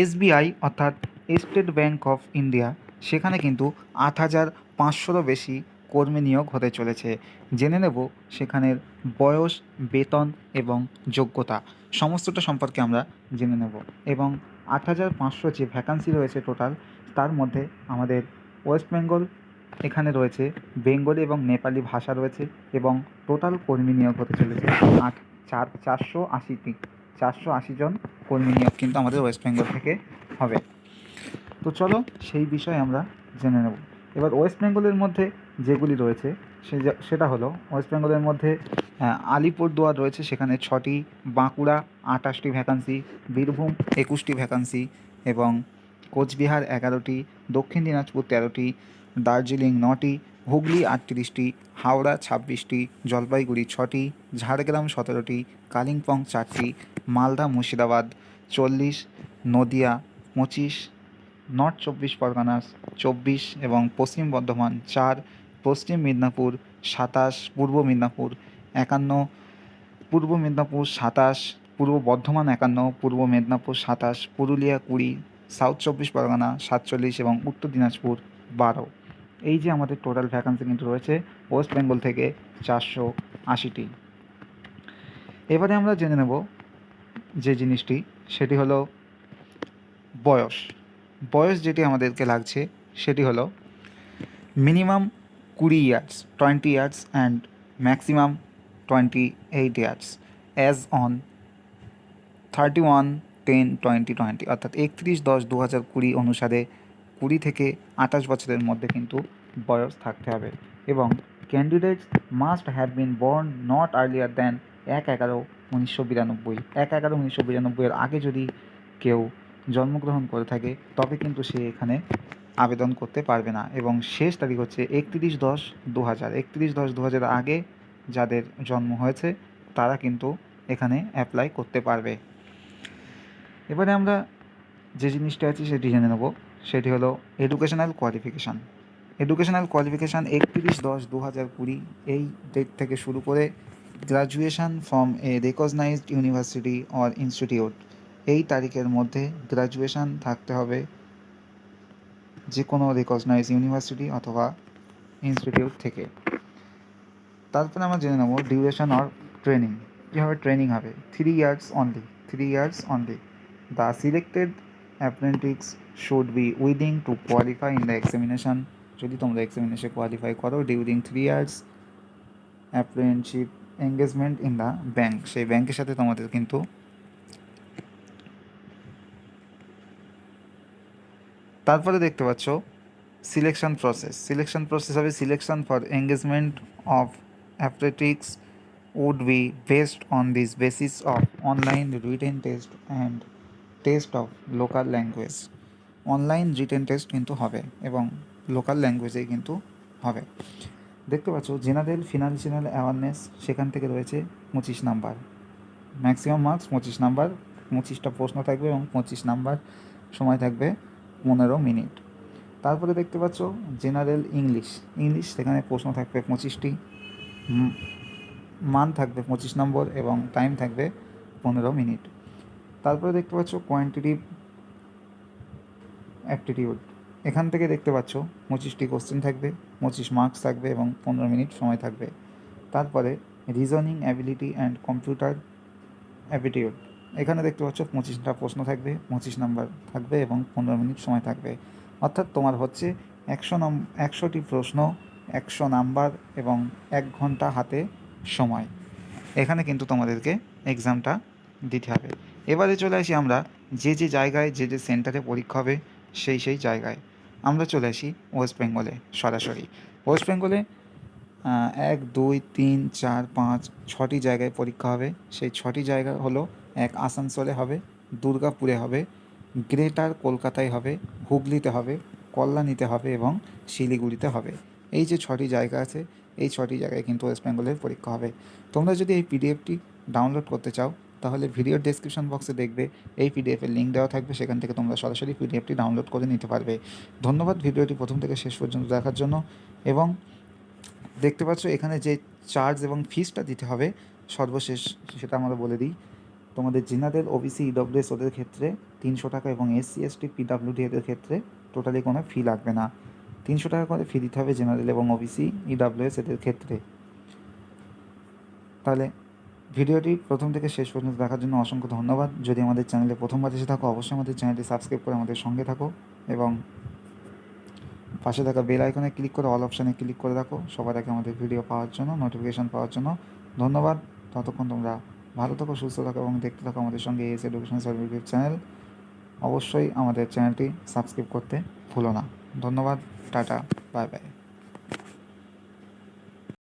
SBI অর্থাৎ state bank of India, সেখানে কিন্তু আট হাজার পাঁচশোরও বেশি কর্মী নিয়োগ হতে চলেছে। জেনে নেব সেখানের বয়স, বেতন এবং যোগ্যতা। সমস্তটা সম্পর্কে আমরা জেনে নেব। এবং আট হাজার পাঁচশো যে ভ্যাকান্সি রয়েছে টোটাল তার মধ্যে আমাদের ওয়েস্ট বেঙ্গল এখানে রয়েছে বেঙ্গলি এবং নেপালি ভাষা রয়েছে এবং টোটাল কর্মী নিয়োগ হতে চলেছে আট, চার, চারশো আশিটি। চারশো আশি জন কর্মী নিয়োগ কিন্তু আমাদের ওয়েস্ট বেঙ্গল থেকে হবে। তো চলো সেই বিষয়ে আমরা জেনে নেব। এবার ওয়েস্ট বেঙ্গলের মধ্যে যেগুলি রয়েছে, সে সেটা হলো ওয়েস্ট বেঙ্গলের মধ্যে আলিপুরদুয়ার রয়েছে, সেখানে ছটি, বাঁকুড়া আটাশটি ভ্যাকান্সি বীরভূম একুশটি ভ্যাকান্সি এবং কোচবিহার এগারোটি, দক্ষিণ দিনাজপুর তেরোটি, দার্জিলিং নটি হুগলি আটত্রিশটি, হাওড়া ছাব্বিশটি, জলপাইগুড়ি ছটি, ঝাড়গ্রাম সতেরোটি, কালিম্পং চারটি, মালদা মুর্শিদাবাদ চল্লিশ, নদিয়া পঁচিশ, নর্থ চব্বিশ পরগনাস চব্বিশ এবং পশ্চিম বর্ধমান চার, পশ্চিম মেদিনীপুর সাতাশ, পূর্ব মেদিনীপুর একান্ন, পূর্ব মেদিনীপুর সাতাশ, পূর্ব বর্ধমান একান্ন, পূর্ব মেদিনীপুর সাতাশ, পুরুলিয়া কুড়ি, সাউথ চব্বিশ পরগনা সাতচল্লিশ এবং উত্তর দিনাজপুর বারো। এই যে আমাদের টোটাল ভ্যাকান্সি কিন্তু রয়েছে ওয়েস্ট বেঙ্গল থেকে চারশো আশিটি। এবারে আমরা জেনে নেব যে জিনিসটি, সেটি হলো বয়স। বয়স যেটি আমাদেরকে লাগছে, সেটি হলো মিনিমাম কুড়ি years twenty years and maximum twenty eight years as on thirty one ten twenty twenty অর্থাৎ একত্রিশ দশ দু হাজার কুড়ি অনুসারে কুড়ি থেকে আঠাশ বছরের মধ্যে কিন্তু বয়স থাকতে হবে। এবং candidates must have been born not earlier than এক এগারো উনিশশো বিরানব্বই। এক এগারো উনিশশো বিরানব্বইয়ের আগে যদি কেউ জন্মগ্রহণ করে থাকে, তবে কিন্তু সে এখানে আবেদন করতে পারবে না। এবং শেষ তারিখ হচ্ছে একত্রিশ দশ দু হাজার একত্রিশ দশ দু হাজার আগে যাদের জন্ম হয়েছে, তারা কিন্তু এখানে অ্যাপ্লাই করতে পারবে। এবারে আমরা যে জিনিসটা আছে সেটি জেনে নেব। সেটি হলো এডুকেশনাল কোয়ালিফিকেশান এডুকেশনাল কোয়ালিফিকেশান একত্রিশ দশ দু হাজার কুড়ি এই ডেট থেকে শুরু করে graduation from a recognised university or institute এই তারিখের মধ্যে গ্রাজুয়েশান থাকতে হবে যে কোনো রেকগনাইজ ইউনিভার্সিটি অথবা ইনস্টিটিউট থেকে। তারপরে আমরা জেনে নেব ডিউরেশন অর ট্রেনিং কীভাবে ট্রেনিং হবে? Three years only three years only the selected apprentices should be within to qualify in the examination যদি তোমরা এক্সামিনেশনে কোয়ালিফাই করো during three years apprenticeship engagement in the bank সেই ব্যাংকের সাথে তোমাদের কিন্তু তারপরে দেখতে পাচ্ছ সিলেকশন প্রসেস সিলেকশন প্রসেস হবে selection for engagement of athletics would be based on this basis of online written test and test of local language online written test কিন্তু হবে এবং লোকাল ল্যাঙ্গুয়েজেই কিন্তু হবে। দেখতে পাচ্ছ, জেনারেল ফিনান্সিয়াল অ্যাওয়ারনেস সেখান থেকে রয়েছে পঁচিশ নাম্বার। ম্যাক্সিমাম মার্কস পঁচিশ নাম্বার, পঁচিশটা প্রশ্ন থাকবে এবং পঁচিশ নাম্বার সময় থাকবে পনেরো মিনিট। তারপরে দেখতে পাচ্ছ, জেনারেল ইংলিশ। ইংলিশ সেখানে প্রশ্ন থাকবে পঁচিশটি মান থাকবে পঁচিশ নম্বর এবং টাইম থাকবে পনেরো মিনিট। তারপরে দেখতে পাচ্ছ কোয়ান্টিটিভ অ্যাপটিটিউড এখান থেকে দেখতে পাচ্ছ পঁচিশটি কোশ্চেন থাকবে, পঁচিশ মার্কস থাকবে এবং পনেরো মিনিট সময় থাকবে। তারপরে reasoning ability and computer aptitude এখানে দেখতে পাচ্ছ পঁচিশটা প্রশ্ন থাকবে, পঁচিশ নাম্বার থাকবে এবং পনেরো মিনিট সময় থাকবে। অর্থাৎ তোমার হচ্ছে একশো নম একশোটি প্রশ্ন, একশো নাম্বার এবং এক ঘণ্টা হাতে সময়। এখানে কিন্তু তোমাদেরকে এক্সামটা দিতে হবে। এবারে চলে আসি আমরা যে যে জায়গায়, যে যে সেন্টারে পরীক্ষা হবে, সেই সেই জায়গায়। আমরা চলে আসি ওয়েস্ট বেঙ্গলে সরাসরি। ওয়েস্ট বেঙ্গলে এক, দুই, তিন, চার, পাঁচ, ছটি জায়গায় পরীক্ষা হবে। সেই ছটি জায়গা হলো এক আসানসোলে হবে, দুর্গাপুরে হবে, গ্রেটার কলকাতায় হবে, হুগলিতে হবে, কল্যাণীতে হবে এবং শিলিগুড়িতে হবে। এই যে ছটি জায়গা আছে, এই ছটি জায়গায় কিন্তু ওয়েস্ট বেঙ্গলের পরীক্ষা হবে। তোমরা যদি এই পিডিএফটি ডাউনলোড করতে চাও তাহলে ভিডিওর ডেসক্রিপশন বক্সে দেখবে, এই পিডিএফের লিঙ্ক দেওয়া থাকবে, সেখান থেকে তোমরা সরাসরি পিডিএফটি ডাউনলোড করে নিতে পারবে। ধন্যবাদ ভিডিওটি প্রথম থেকে শেষ পর্যন্ত দেখার জন্য। এবং দেখতে পাচ্ছ, এখানে যে চার্জ এবং ফিসটা দিতে হবে, সর্বশেষ সেটা আমরা বলে দিই। তোমাদের জেনারেল ওবিসি ইডব্লিউএস ওদের ক্ষেত্রে তিনশো টাকা এবং এস এসসি এসটি পিডাব্লিউডি এদের ক্ষেত্রে টোটালি কোনো ফি লাগবে না। তিনশো টাকা করে ফি দিতে হবে জেনারেল এবং ওবিসি ইডব্লিউএস এদের ক্ষেত্রে। তাহলে ভিডিওটি প্রথম থেকে শেষ পর্যন্ত দেখার জন্য অসংখ্য ধন্যবাদ। যদি আমাদের চ্যানেলে প্রথমবার এসে থাকো, অবশ্যই আমাদের চ্যানেলটি সাবস্ক্রাইব করে আমাদের সঙ্গে থাকো এবং পাশে থাকা বেল আইকনে ক্লিক করে অল অপশানে ক্লিক করে রাখো। সবার আগে আমাদের ভিডিও পাওয়ার জন্য, নোটিফিকেশান পাওয়ার জন্য ধন্যবাদ। ততক্ষণ তোমরা ভালো থাকো, সুস্থ থাকো এবং দেখতে থাকো আমাদের সঙ্গে এস এডুকেশন সার্টিফিকেট চ্যানেল। অবশ্যই আমাদের চ্যানেলটি সাবস্ক্রাইব করতে ভুলো না। ধন্যবাদ, টাটা, বাই বাই।